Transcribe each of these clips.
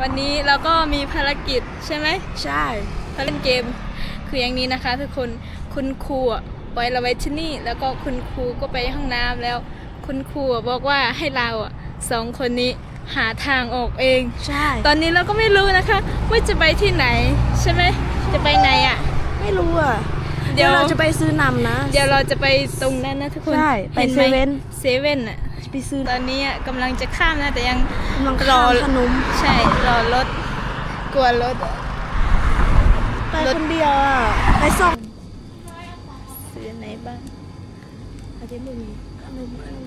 วันนี้เราก็มีภารกิจใช่ไหมใช่เขาเล่นเกมคืออย่างนี้นะคะทุกคนคุณครูอะปล่อยเราไว้ที่นี่ แล้วก็คุณครูก็ไปห้องน้ำแล้ว คุณครูอะบอกว่าให้เราอะสองคนนี้หาทางออกเอง ใช่ ตอนนี้เราก็ไม่รู้นะคะว่าจะไปที่ไหนใช่ไหมจะไปไหนอะ ไม่รู้อะ เดี๋เดี๋ยยว วเราจะไปซื้อนำนะ เดี๋ยวเราจะไปตรงนั้นนะทุกคนใช่ไปห็นหมเซเว่น เซเว่นอะ ไปซื้อตอนนี้อะกำลังจะข้ามนะแต่ยังกำลังรรออขนมใช่รอรถกลัวรถอะไปคนเดียวอะไปสองซื้อไหนบ้างอาจจะหนึ่งขนมขนม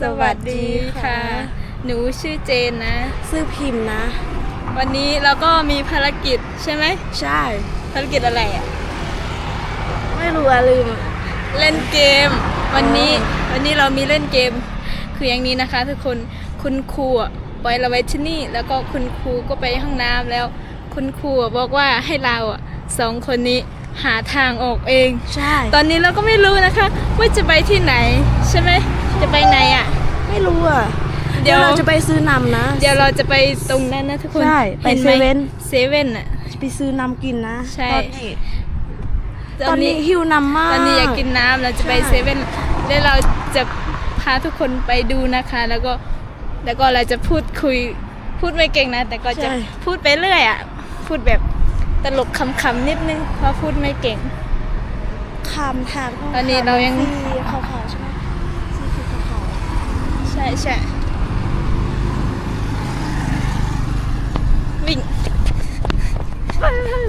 สวัสดีค่ะ หนูชื่อเจนนะซื้อพิมพ์นะ วันนี้เราก็มีภารกิจใช่ไหม ใช่ ภารกิจอะไรอะไม่รู้อะลืมอะ เล่นเกม วันนี้วันนี้เรามีเล่นเกม คืออย่างนี้นะคะ ทุกคนคุณครูอะปล่อยเราไว้ที่นี่ แล้วก็คุณครูก็ไปห้องน้ำแล้ว คุณครูอะบอกว่าให้เราอะสองคนนี้หาทางออกเอง ใช่ตอนนี้เราก็ไม่รู้นะคะว่าจะไปที่ไหน ใช่ไหมจะไปไหนอะไม่รู้อะเดี๋เดี๋ยยว วเราจะไปซื้อนำนะ เดี๋ยวเราจะไปตรงนั้นนะทุกคนใช่ไปห็หมเซเว่น เซเว่นอะไปซื้อนำกินนะใช่ ตอนนี้ ตอนนี้หิวนำมาก ตอนนี้อยากกินน้ำเราจะไปใช่เซเว่นแล้วเราจะพาทุกคนไปดูนะคะ แล้วก็แล้วก็เราจะพูดคุยพูดไม่เก่งนะ แต่ก็จะพูดไปเรื่อยอะพูดแบบตลกคำๆนิดนึงเพราะพูดไม่เก่ง ขามทางตอนนี้เรายัง สีขาวๆใช่ไหมสีขาวใช่ใช่วิ่งๆไปเลย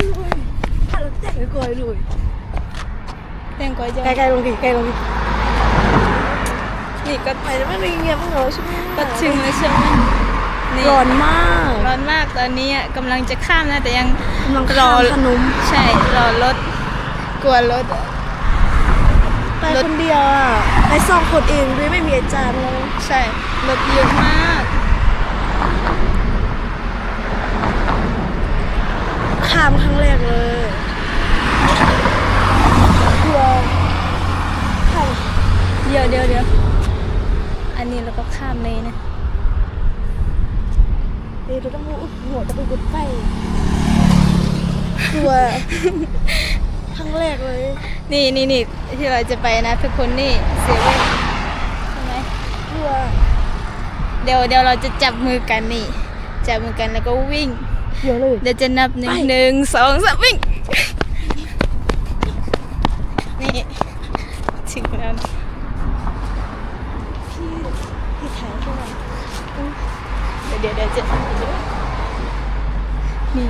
ถ้าเราแต่งไปก่อนเลย เต้นก้อยจะไกลๆลงดิไกลลงดินี่ก็ไปแล้วไม่เงียบๆเหรอใช่ไหมก็ถึงแล้วใช่ไหมนี่ร้อนมาก ร้อนมากตอนนี้อะกำลังจะข้ามนะแต่ยังกำลังรรออขนมใช่รอรถกลัวรถอะไปคนเดียวอะไปสองคนเองด้วยไม่มีอาจารย์เลยใช่รถเยอะมากข้ามครั้งแรกเลยกลัวข้าม เดี๋ยวเดี๋ยวเดี๋ยวอันนี้เราก็ข้ามเลยนะเดี๋ยวเราต้องรู้หัวจะไปกดไฟกลัวครั้งแรกเลย นี่นี่นี่ที่เราจะไปนะทุกคนนี่เซเว่นใช่ไหมกลัวเดี๋ยวเดี๋ยวเราจะจับมือกันนี่ จับมือกันแล้วก็วิ่ง เดี๋ยวเลยเดี๋ยวจะนับหนึ่งไปหนึ่งสองสามวิ่งนี่ถึงแล้ว นะพี่พี่ถ่ายใช่ไหมเดี๋ยวเดี๋ยวเดี๋ยวจะนี่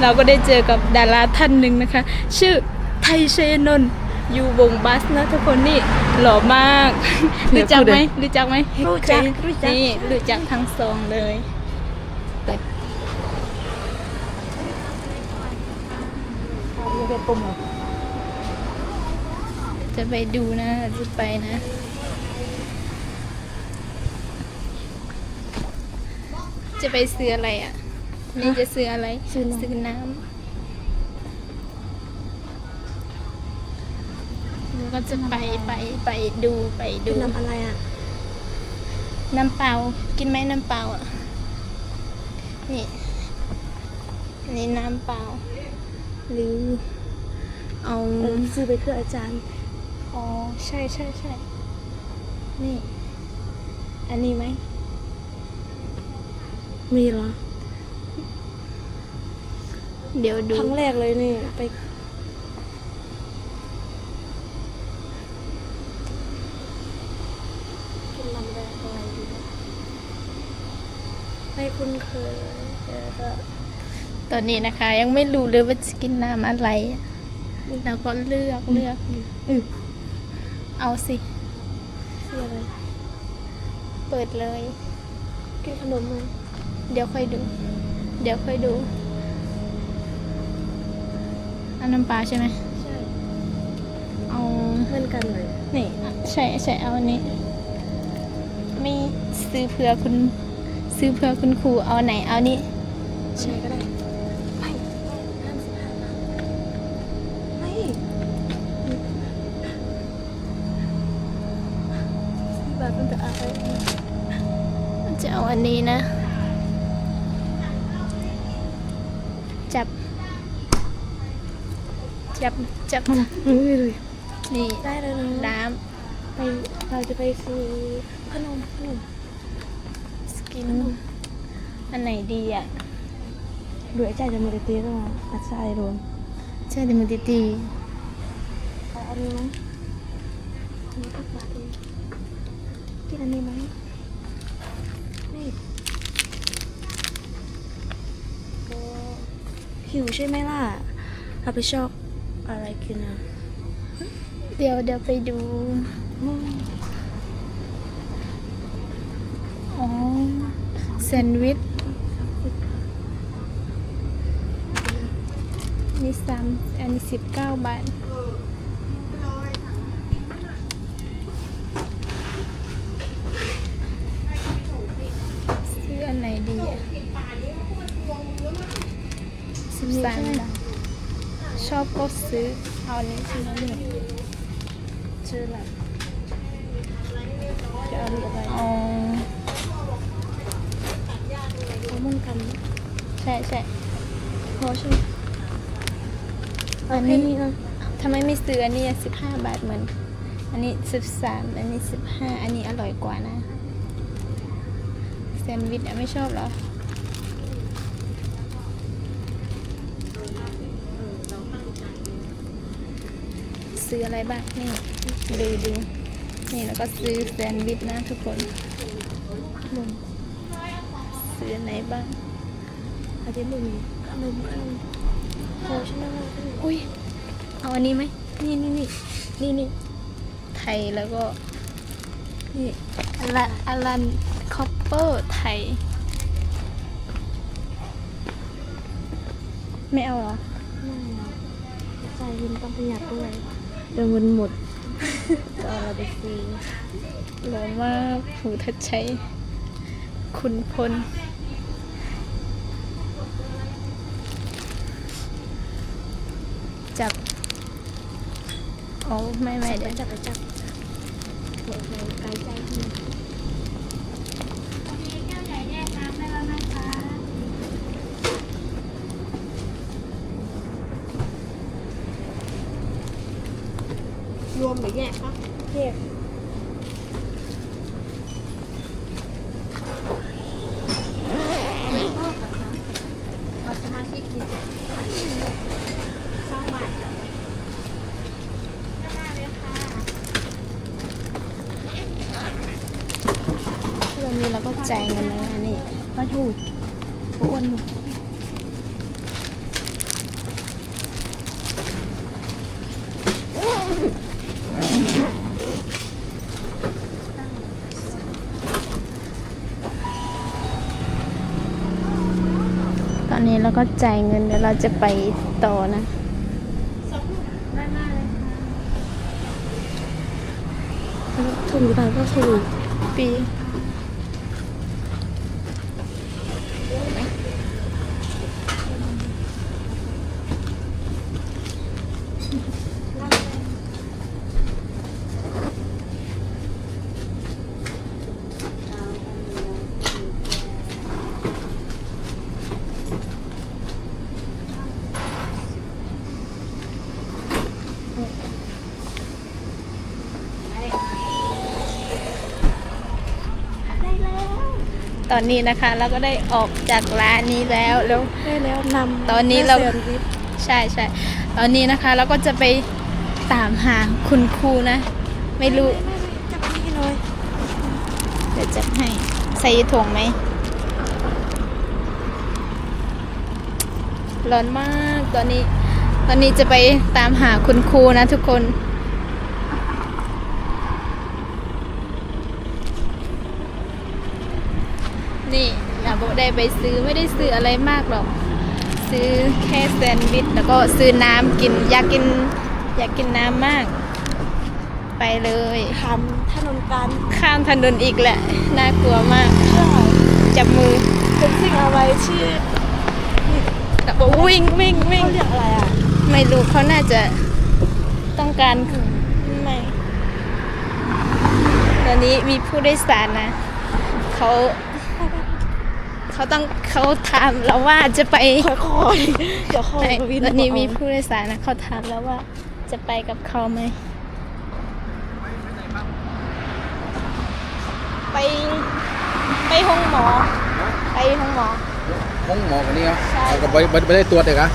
เราก็ได้เจอกับดาราท่านหนึ่งนะคะ ชื่อไทยเชยนนท์อยู่วงบัสนะทุกคนนี่หล่อมากรู้จักไหมรู้จักไหมรู้จักรู้จักนี่รู้จักทั้งสองเลยไปเอาเดี๋ยวไปปุ่มเหรอจะไปดูนะจะไปนะ จะไปซื้ออะไรอะนี่จะซื้ออะไรซื้อน้ำซื้อน้ำแล้วก็จะไปไปไปดูไปดูดูน้ำอะไรอะ น้ำเปล่า กินไหมน้ำเปล่าอะ นี่อันนี่น้ำเปล่า หรือ เอาเออซื้อไปเพื่ออาจารย์ อ๋อ ใช่ใช่ใช่ นี่ อันนี้ไหม มีเหรอ เดี๋ยวดู ครั้งแรกเลยนี่ ไป กินน้ำแดงอะไรดีวะไม่คุ้นเคยเดี๋ยวก็ตอนนี้นะคะ ยังไม่รู้เลยว่าจะกินน้ำอะไรอะเราก็เลือกเลือกอืมเอาสิ เสียอะไร เปิดเลย กินขนมไหม เดี๋ยวค่อยดู เดี๋ยวค่อยดูเอาน้ำปลาใช่ไหมใช่เอาเหมือนกันเลยนี่อะใช่ใช่เอาอันนี้ไม่ซื้อเพื่อคุณ ซื้อเพื่อคุณครูเอาไหนเอานี้ใช่ก็ได้ไปห้าสิบห้าบาทไม่สิบบาทตั้งแต่อะไรจะเอาอันนี้นะ จับจับไม่เลยนี่ได้เลยนะน้ไปเราจะไปซื้อขนมขนมำสกิน อันไหนดีอะด้วยใจจะมาเตะก็มาอัดใส่รวมใช่แต่มือตีเอาอันนี้ไหมอันนี้ก็บาทเองกินอันนี้ไหมนี่ก็หิวใช่ไหมล่ะเราไปชอบ อะไรกินอะเดี๋ยวเดี๋ยวไปดูอืมอ๋อแซนด์วิชนี่สามอันนี้สิบเก้าบาทซื้ออันไหนดีอะสิบสามบาท ชอบก็ซื้อ เอาอันนี้ใช่ไหมเนี่ยชื่ออะไรจะเอาอะไรอ๋อเอาเหมือนกันใช่ใช่พอใช่ไหมอันนี้ทำไมไม่ซื้ออันนี้สิบห้าบาทเหมือน อันนี้สิบสามอันนี้สิบห้าอันนี้อร่อยกว่านะแซนด์วิชอะไม่ชอบเหรอ ซื้ออะไรบ้าง นี่ดูดูนี่แล้วก็ซื้อแซนด์วิชนะทุกคนขนมซื้ออันไหนบ้างอาจจะหนึ่งขนมขนมพอใช่ไหมล่ะอุ้ยเอาอันนี้ไหมนี่นี่นี่นี่นี่ไทยแล้วก็นี่อลันอลันคอปเปอร์ไทย ไม่เอาเหรอไม่อะใจเย็นต้องประหยัดด้วย เดี๋ยวนหมดก็เราไปซื้อหล่อมากหูทัดใช้คุณพลจับโอ้ไม่ไม่เดี๋ยวจับไปจับไกลใจที่ รวมหรือแยกครับ เทียบ เอาสมาชิกดีสองบาท ต อนนี้เราก็จ่ายเงินแล้วนะนี่มาถูกอ้วนตอนนี้เราก็จ่ายเงินเดี๋ยวเราจะไปต่อนะถุงกี่บาทก็ถูกปี ตอนนี้นะคะ เราก็ได้ออกจากร้านนี้แล้วแล้วได้แล้วนำตอนนี้เราแซนด์วิชใช่ใช่ตอนนี้นะคะ เราก็จะไปตามหาคุณครูนะ ไม่รู้จับนี่เลยเดี๋ยวจะให้ใส่ถุงไหมร้อนมากตอนนี้ ตอนนี้จะไปตามหาคุณครูนะทุกคนนี่เราก็ ได้ไปซื้อไม่ได้ซื้ออะไรมากหรอก ซื้อแค่แซนด์วิชแล้วก็ซื้อน้ำกินอยากกินอยากกินน้ำมาก ไปเลยทำถนนการข้ามถนนอีกแหละ น่ากลัวมากใช่จับมือเป็นสิ่งอะไรที่แล้วก็วิ่งวิ่งวิ่งเขาเรียกอะไรอะไม่รู้เขาน่าจะต้องการไม่ตอนนี้มีผู้โดยสารนะเขา เขาต้องเขาถามเราว่าจะไปค่อยๆเดี๋ยวค่อยไม่วินตอนนี้มีก่ผู้โดยสารนะเขาถามแล้วว่าจะไปกับเขาไหมไปไปห้องหมอ ไปห้องหมอ ห้องหมอคนนี้เหรอใช่ เอาก็ไม่ไม่ไม่ได้ตรวจเลยกะ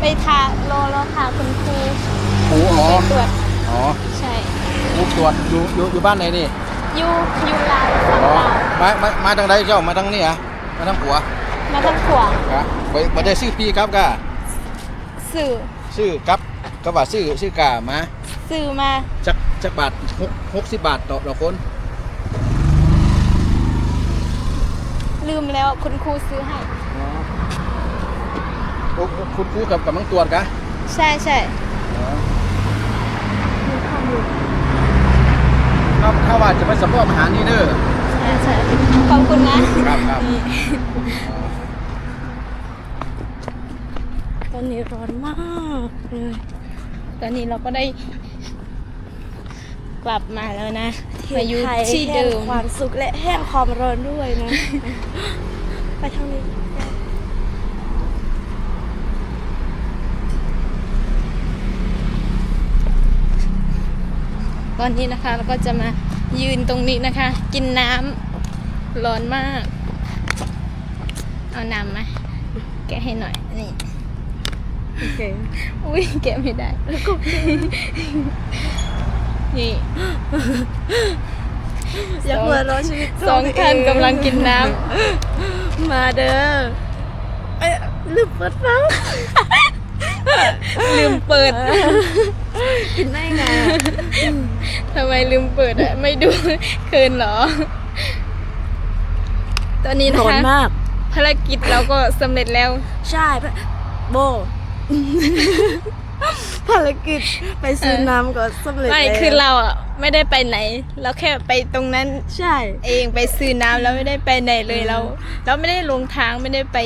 ไปทารอรอทาคุณครูครูอ๋อไปตรวจอ๋อ ใช่ครูตรวจอยู่อยู่อยู่บ้านไหนนี่ อยู่อยู่ลาวฝั่งอ๋อลาวมามามาทางใดเจ้ามาทางนี้เหรอะมาทางผัวมาทางขวากะไปมาได้ซื้อปีครับกะสื่อซื้อครับก็ว่าซื้อซื้อกามาสื่อมาจักจักบาทหกหกสิบบาทต่อต่อคนลืมแล้วคุณครูซื้อให้อ๋อโอ้คุณครูกับกำลังตรวจกะใช่ใช่อ๋อถ้า ถ้าว่าจะไปสำรวจอาหารนี่เด้อใช่ใช่ขอบคุณนะครับครับตอนนี้ร้อนมากเลยตอนนี้เราก็ได้กลับมาแล้วนะมาอยู่ไทยที่แห่เดิงมความสุขและแห่งความร้อนด้วยนะ ไปทางนี้ อนนี้นะคะเราก็จะมายืนตรงนี้นะคะ กินน้ำร้อนมาก เอาน้ำมาแกะให้หน่อยนี่โอเคอุ้ยแกะไม่ได้นี่อยากหัวเร้อนชีวิตสองท่านกำลังกินน้มาเด้อเอ้ยลืมเปิดฟ้าำ ลืมเปิด กินได้ไงอะทำไมลืมเปิดอะไม่ดูคืนเหรอ ตอนนี้นะร้อนคะมาก ภารกิจเราก็สำเร็จแล้ว ใช่ โบ ภารกิจไปซื้อน้ำก็สำเร็จไม่แล้วคือเราอะไม่ได้ไปไหน เราแค่ไปตรงนั้นใช่ เองไปซื้อน้ำแล้วไม่ได้ไปไหนเลยเรา เราไม่ได้ลงทางไม่ได้ไป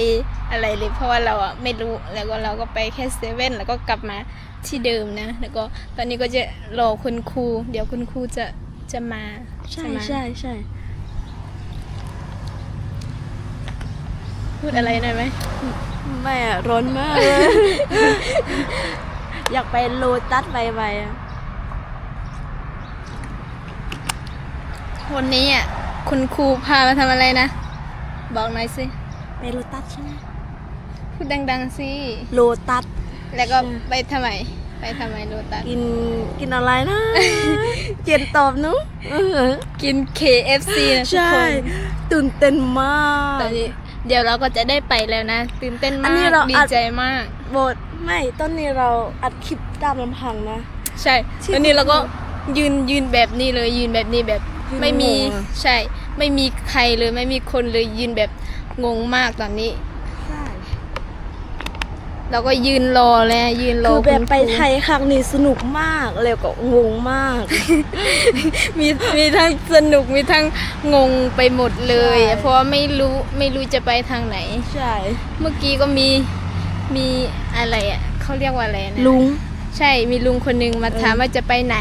อะไรเลยเพราะว่าเราอะไม่รู้แล้วก็เราก็ไปแค่เซเว่นแล้วก็กลับมาที่เดิมนะ แล้วก็ตอนนี้ก็จะรอคุณครู เดี๋ยวคุณครูจะจะมาใช่ไหมใช่ใช่พูดอะไรหน่อยไหมไม่อะร้อนมาก อยากไปโลตัสไปไปอะวันนี้อะคุณครูพามาทำอะไรนะ บอกหน่อยสิ ไปโลตัสใช่ไหมพูดดังๆสิ โลตัส แล้วก็ไปทำไม ไปทำไมโรตัส กินกินอะไรนะ เกียนตอบหนุเออกิน KFC นะทุกใช่คน ตื่นเต้นมากตอนนี้เดี๋ยวเราก็จะได้ไปแล้วนะ ตื่นเต้นอัมานนี้กเราดีอัดใจมากบท ไม่ตอนนี้เราอัดคลิปตามลำพังนะ ใช่ที่ตอนนี้เราก็ยืนยืนแบบนี้เลยยืนแบบนี้แบบยืนไม่มีงงอะ ใช่ ไม่มีใครเลยไม่มีคนเลยยืนแบบงงมากตอนนี้ ใช่เราก็ยืนรอแล้วยืนรอคือแบบคุณไปครู ไทยครั้งนี้สนุกมากแล้วก็งงมาก มีมีทั้งสนุกมีทั้งงงไปหมดเลย ใช่ เพราะว่าไม่รู้ไม่รู้จะไปทางไหน ใช่ เมื่อกี้ก็มี มีอะไรอะเขาเรียกว่าอะไรนะลุง ใช่มีลุงคนหนึ่งมาเออถามว่าจะไปไหน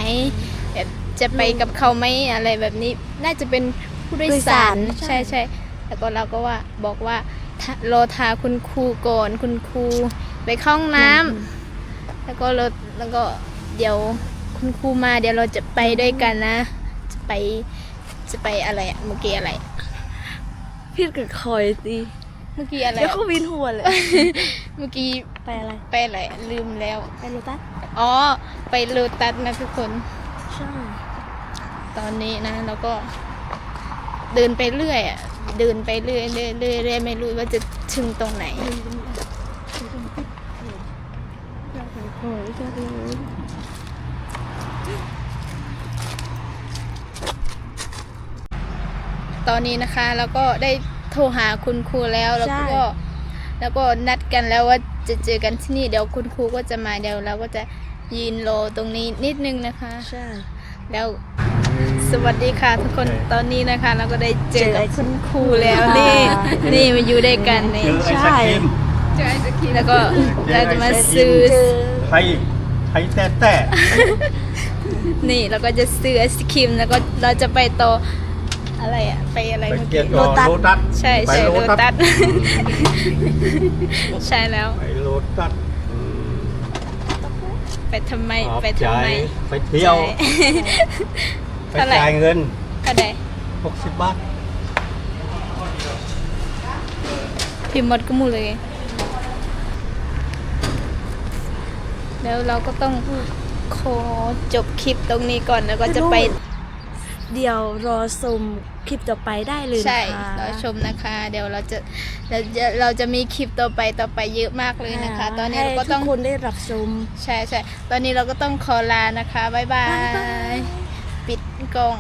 แบบจะไปกับเขาไหมอะไรแบบนี้ น่าจะเป็นผู้โดยสารใช่ ใช่ใช่แล้วก็เราก็ว่าบอกว่าถ้ารอทาคุณครูก่อนคุณครูไปเข้าห้องน้ำแล้วก็เราแล้วก็เดี๋ยวคุณครูมาเดี๋ยวเราจะไปด้วยกันนะ จะไปจะไปอะไรอะเมื่อกี้อะไร พี่กับคอยตีเมื่อกี้อะไรแล้วอะ ก็วินหัวเลย เมื่อกี้ไปอะไร ไปอะไรอะลืมแล้ว ไปโลตัสอ๋อ ไปโลตัสนะทุกคน ใช่ ตอนนี้นะแล้วก็ เดินไปเรื่อยอะ เดินไปเรื่อยเรื่อยเรื่อยเรื่อยไม่รู้ว่าจะถึงตรงไหนโอ้ยจะเลยตอนนี้นะคะแล้วก็ได้โทรหาคุณครูแล้วแล้วก็ แล้วก็นัดกันแล้วว่าจะเจอกันที่นี่เดี๋ยวคุณครูก็จะมาเดี๋ยวเราก็จะยืนรอตรงนี้นิดนึงนะคะ ใช่ แล้วสวัสดีค่ะทุกคนตอนนี้นะคะ เราก็ได้เจอกับเจอคุณครูแล้วนี่นี่มาอยู่ด้วยกันนี่เจอไอ้สกิมเจอไอศครีมแล้วก็เราจะมาซื้อเจอไทยไทยแต่แต่ไนี่เราก็จะซื้อไอศครีมแล้วก็เราจะไปต่อ อะไรอะไปอะไรไปเมื่อเกียกี้ร์จอโลตัสใช่ไปใช่โลโลตัตัสสใช่แล้ว ไปโลตัสไปทำไมขอบไปใจทำไมไปเที่ยว ใช่ ไปเท่าไหร่ จ่ายเงิน ก็ได้60 บาท พิมพ์หมดก็หมูเลย แล้วเราก็ต้องขอจบคลิปตรงนี้ก่อนแล้วก็จะไป เดี๋ยวรอชมคลิปต่อไปได้เลยใช่นะคะเราชมนะคะ เดี๋ยวเราจะเราจะเราจะมีคลิปต่อไปต่อไปเยอะมากเลยนะคะ ตอนนี้เราก็ต้องให้ทุกคนได้รับชม ใช่ใช่ตอนนี้เราก็ต้องขอลานะคะบ๊ายบาบ๊ายบายยปิดกล้อง